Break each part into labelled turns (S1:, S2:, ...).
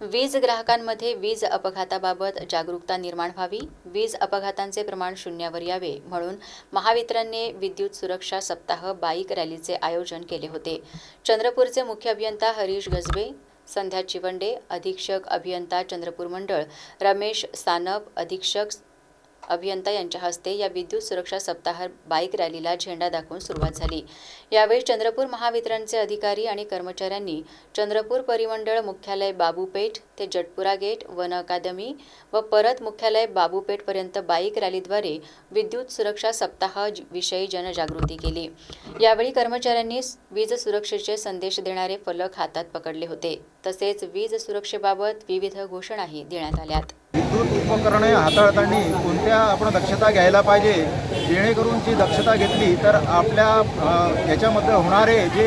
S1: वीज ग्राहकांमध्ये वीज अपघाताबाबत जागरूकता निर्माण व्हावी. वीज अपघातांचे प्रमाण शून्यावर यावे म्हणून महावितरणने विद्युत सुरक्षा सप्ताह बाईक रॅलीचे आयोजन केले होते. चंद्रपूरचे मुख्य अभियंता हरीश गजबे संध्या चिवंडे अधीक्षक अभियंता चंद्रपूर मंडळ रमेश सानप अधीक्षक अभियंता यांच्या हस्ते या विद्युत सुरक्षा सप्ताह बाईक रॅलीला झेंडा दाखवून सुरुवात झाली. यावेळी चंद्रपूर महावितरणचे अधिकारी आणि कर्मचाऱ्यांनी चंद्रपूर परिमंडळ मुख्यालय बाबूपेठ ते जटपुरा गेट वन अकादमी व परत मुख्यालय बाबूपेठपर्यंत बाईक रॅलीद्वारे विद्युत सुरक्षा सप्ताह विषयी जनजागृती केली. यावेळी कर्मचाऱ्यांनी वीज सुरक्षेचे संदेश देणारे फलक हातात पकडले होते. तसेच वीज सुरक्षेबाबत विविध घोषणाही देण्यात आल्यात.
S2: विद्युत उपकरणे हाताळताना कोणत्या आपण दक्षता घ्यायला पाहिजे जेणेकरून जी दक्षता घेतली तर आपल्या याच्यामध्ये होणारे जे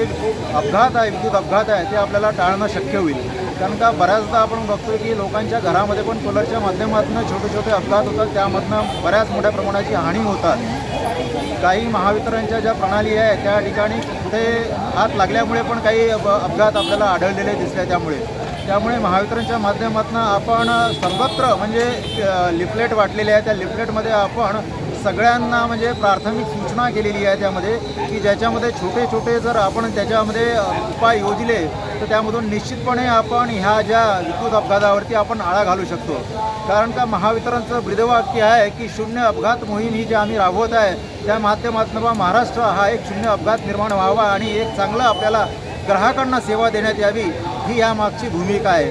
S2: अपघात आहे विद्युत अपघात आहे ते आपल्याला टाळणं शक्य होईल. कारण का बऱ्याचदा आपण बघतो की लोकांच्या घरामध्ये पण कूलरच्या माध्यमातून छोटे छोटे अपघात होतात त्यामधनं बऱ्याच मोठ्या प्रमाणाची हानी होतात. काही महावितरणच्या ज्या प्रणाली आहे त्या ठिकाणी कुठे हात लागल्यामुळे पण काही अपघात आपल्याला आढळलेले दिसले त्यामुळे. त्यामुळे महावितरणच्या माध्यमातून आपण सर्वत्र म्हणजे लिफलेट वाटलेले आहे. त्या लिफलेटमध्ये आपण सगळ्यांना म्हणजे प्राथमिक सूचना केलेली आहे त्यामध्ये की ज्याच्यामध्ये छोटे छोटे जर आपण त्याच्यामध्ये उपाय योजले तर त्यामधून निश्चितपणे आपण ह्या ज्या विद्युत अपघातावरती आपण आळा घालू शकतो. कारण का महावितरणचं ब्रीदवाक्य आहे की शून्य अपघात मोहीम ही जी आम्ही राबवत आहे त्या माध्यमातून बा महाराष्ट्र हा एक शून्य अपघात निर्माण व्हावा आणि एक चांगलं आपल्याला ग्राहकांना सेवा देण्यात यावी ही यामागची भूमिका आहे.